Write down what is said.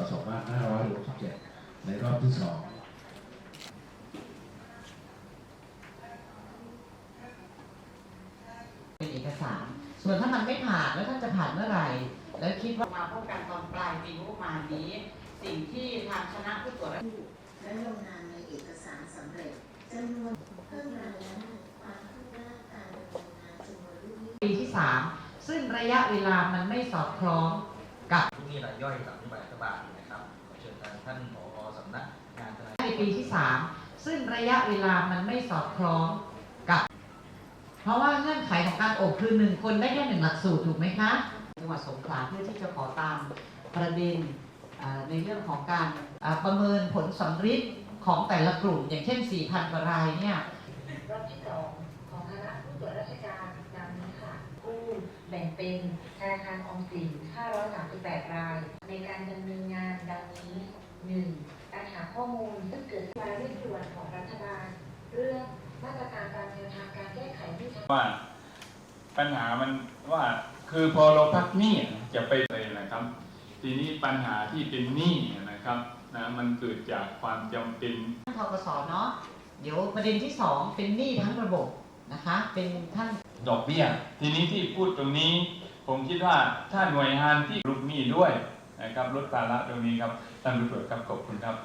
2567 ในรอบที่สองเป็นเอกสาร ส่วนถ้ามันไม่ผ่านแล้วท่านจะผ่านเมื่อไหร่ แล้วคิดว่ามาพบกันตอนปลายปีงบประมาณนี้ สิ่งที่ทางคณะผู้ตรวจและลงนามในเอกสารสำเร็จจำนวนเพิ่มรายละความคืบหน้าการดำเนินงานจำนวนลูกหนี้ปีที่ 3 ซึ่งระยะเวลามันไม่สอดคล้อง กับทุกนี้รายย่อยตามนโยบายรัฐบาลนะครับขอเชิญทางท่านผอสำนักงานทนายในปีที่ 3 ซึ่งระยะเวลามันไม่สอดคล้องกับ เพราะว่าเงื่อนไขของการอบคือหนึ่งคนได้แค่หนึ่งหลักสูตรถูกไหมคะจังหวัดสงขลาเพื่อที่จะขอตามประเด็นอ่าในเรื่องของการอ่าประเมินผลสำฤทธิ์ของแต่ละกลุ่ม อย่างเช่น 4,000กว่ารายเนี่ยรอบที่สองของคณะผู้ตรวจราชการดังนี้ค่ะ กู้แบ่ง เป็นธนาคารออมสิน538 ราย ในการดำเนินงานดังนี้ 1. การหาข้อมูลซึ่งเกิดขึ้นมาเร่งด่วนของรัฐบาล เรื่องมาตรการการแนวทางการแก้ไขที่ว่าปัญหามันว่าคือพอเราพักหนี้จะไปเลยนะครับ ทีนี้ปัญหาที่เป็นหนี้นะครับนะมันเกิดจากความจำเป็นท่านทกสเนาะเดี๋ยวประเด็นที่สองเป็นหนี้ทั้งระบบนะคะ เป็นท่าน ดอกเบี้ย ทีนี้ที่พูดตรงนี้ ผมคิดว่าถ้าหน่วยงานที่ลุกมีด้วยนะครับลดภาระตรงนี้ครับท่านผู้ตรวจครับขอบคุณครับ